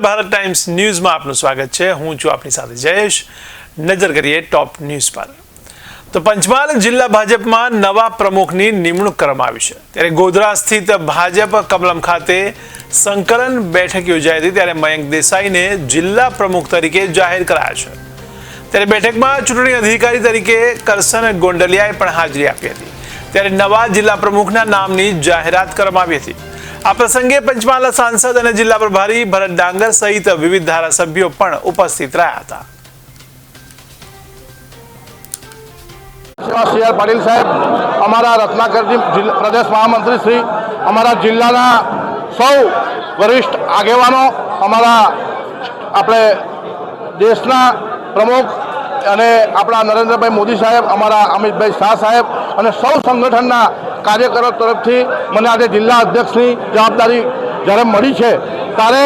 Bharat times ન્યૂઝમાં આપનું સ્વાગત છે. હું છું આપની સાથે જયેશ. નજર કરીએ ટોપ ન્યૂઝ પર. તો પંચમહાલ જિલ્લા ભાજપમાં નવા પ્રમુખની નિમણૂક કરવામાં આવી છે. ત્યારે ગોધરા સ્થિત ભાજપ કમલમ ખાતે સંકલન બેઠક યોજાઈ હતી. ત્યારે મયંક દેસાઈને જિલ્લા પ્રમુખ તરીકે જાહેર કરાયા છે. ત્યારે બેઠકમાં ચૂંટણી અધિકારી તરીકે કરસન ગોંડલિયાએ પણ હાજરી આપી હતી. ત્યારે નવા જિલ્લા પ્રમુખના નામની જાહેરાત કરવામાં આવી હતી. આ પ્રસંગે પંચમહાલના સાંસદ અને જિલ્લા પ્રભારી ભરત ડાંગર સહિત વિવિધ ધારાસભ્યો પણ ઉપસ્થિત રહ્યા હતા. સી આર પાટીલ સાહેબ, અમારા રત્નાકરજી પ્રદેશ મહામંત્રી શ્રી, અમારા જિલ્લાના સૌ વરિષ્ઠ આગેવાનો, અમારા આપણે દેશના પ્રમુખ અને આપણા નરેન્દ્રભાઈ મોદી સાહેબ, અમારા અમિતભાઈ શાહ સાહેબ અને સૌ સંગઠનના કાર્યકરો તરફથી મને આજે જિલ્લા અધ્યક્ષની જવાબદારી જ્યારે મળી છે, ત્યારે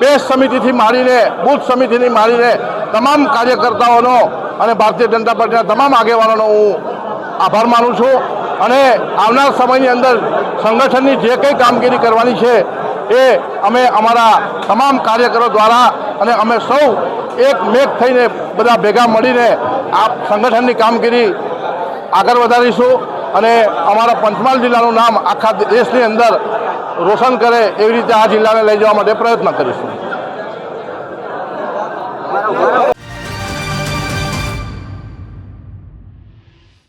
પેશ સમિતિથી માંડીને, બૂથ સમિતિથી માંડીને તમામ કાર્યકર્તાઓનો અને ભારતીય જનતા પાર્ટીના તમામ આગેવાનોનો હું આભાર માનું છું અને આવનાર સમયની અંદર સંગઠનની જે કંઈ કામગીરી કરવાની છે, એ અમે અમારા તમામ કાર્યકરો દ્વારા અને અમે સૌ એક મેક થઈને બધા ભેગા મળીને આ સંગઠનની કામગીરી આગળ વધારીશું. અને અમારા પંચમહાલ જિલ્લાનું નામ આખા દેશની અંદર રોશન કરે એવી રીતે આ જિલ્લાને લઈ જવા માટે પ્રયત્ન કરીશું.